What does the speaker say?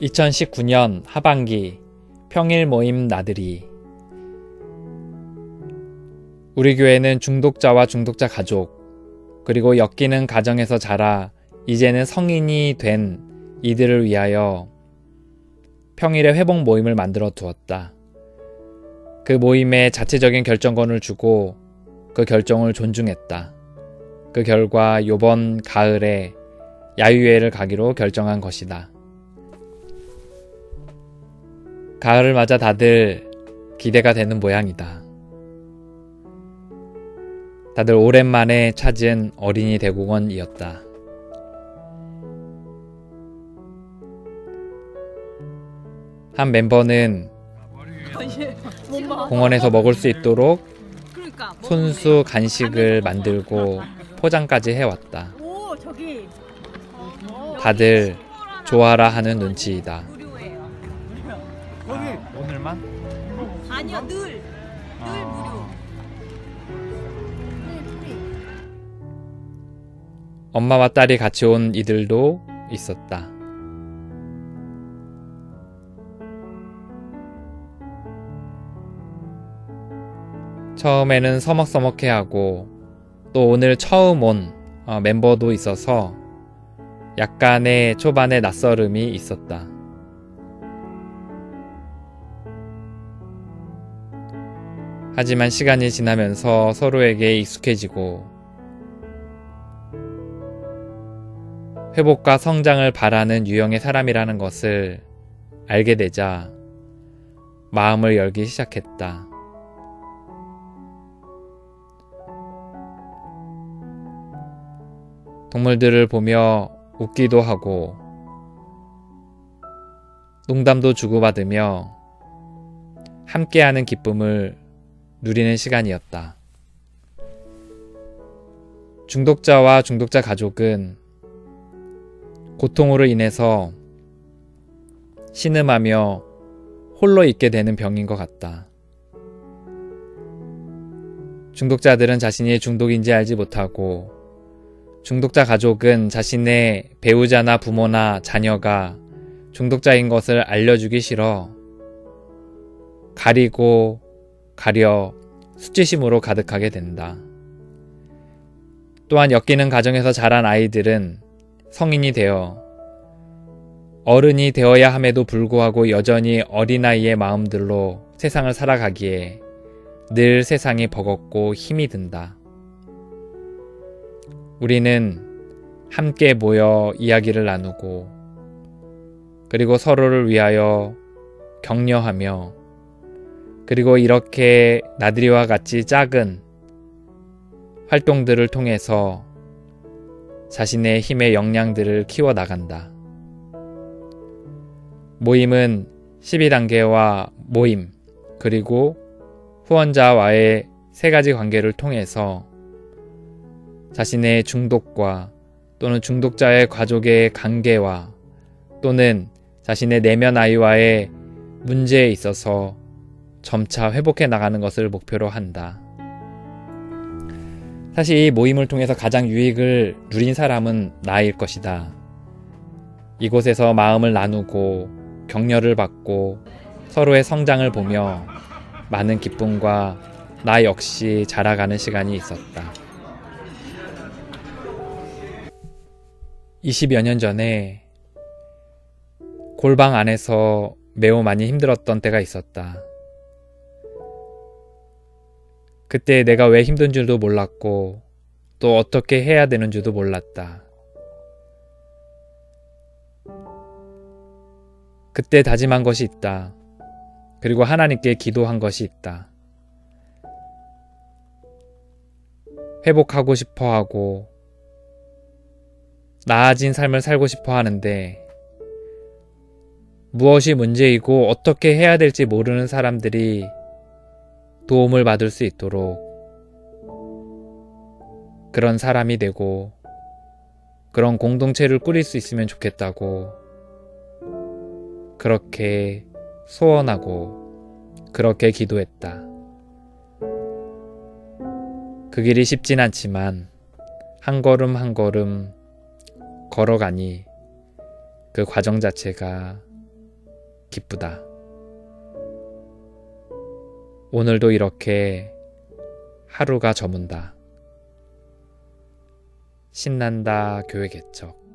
2019년 하반기 평일 모임 나들이 우리 교회는 중독자와 중독자 가족 그리고 엮이는 가정에서 자라 이제는 성인이 된 이들을 위하여 평일에 회복 모임을 만들어 두었다. 그 모임에 자체적인 결정권을 주고 그 결정을 존중했다. 그 결과 요번 가을에 야유회를 가기로 결정한 것이다. 가을을 맞아 다들 기대가 되는 모양이다. 다들 오랜만에 찾은 어린이 대공원이었다. 한 멤버는 공원에서 먹을 수 있도록 손수 간식을 만들고 포장까지 해왔다. 다들 좋아라 하는 눈치이다. 아니요 늘늘 아. 무료. 엄마와 딸이 같이 온 이들도 있었다. 처음에는 서먹서먹해하고 또 오늘 처음 온 어, 멤버도 있어서 약간의 초반의 낯설음이 있었다. 하지만 시간이 지나면서 서로에게 익숙해지고 회복과 성장을 바라는 유형의 사람이라는 것을 알게 되자 마음을 열기 시작했다. 동물들을 보며 웃기도 하고 농담도 주고받으며 함께하는 기쁨을 누리는 시간이었다. 중독자와 중독자 가족은 고통으로 인해서 신음하며 홀로 있게 되는 병인 것 같다. 중독자들은 자신이 중독인지 알지 못하고 중독자 가족은 자신의 배우자나 부모나 자녀가 중독자인 것을 알려주기 싫어 가리고 가려 수치심으로 가득하게 된다. 또한 엮이는 가정에서 자란 아이들은 성인이 되어 어른이 되어야 함에도 불구하고 여전히 어린아이의 마음들로 세상을 살아가기에 늘 세상이 버겁고 힘이 든다. 우리는 함께 모여 이야기를 나누고 그리고 서로를 위하여 격려하며 그리고 이렇게 나들이와 같이 작은 활동들을 통해서 자신의 힘의 역량들을 키워 나간다. 모임은 12단계와 모임, 그리고 후원자와의 세 가지 관계를 통해서 자신의 중독과 또는 중독자의 가족의 관계와 또는 자신의 내면 아이와의 문제에 있어서 점차 회복해 나가는 것을 목표로 한다. 사실 이 모임을 통해서 가장 유익을 누린 사람은 나일 것이다. 이곳에서 마음을 나누고 격려를 받고 서로의 성장을 보며 많은 기쁨과 나 역시 자라가는 시간이 있었다. 20여 년 전에 골방 안에서 매우 많이 힘들었던 때가 있었다. 그때 내가 왜 힘든 줄도 몰랐고 또 어떻게 해야 되는 줄도 몰랐다. 그때 다짐한 것이 있다. 그리고 하나님께 기도한 것이 있다. 회복하고 싶어 하고 나아진 삶을 살고 싶어 하는데 무엇이 문제이고 어떻게 해야 될지 모르는 사람들이 도움을 받을 수 있도록 그런 사람이 되고 그런 공동체를 꾸릴 수 있으면 좋겠다고 그렇게 소원하고 그렇게 기도했다. 그 길이 쉽진 않지만 한 걸음 한 걸음 걸어가니 그 과정 자체가 기쁘다. 오늘도 이렇게 하루가 저문다. 신난다 교회 개척.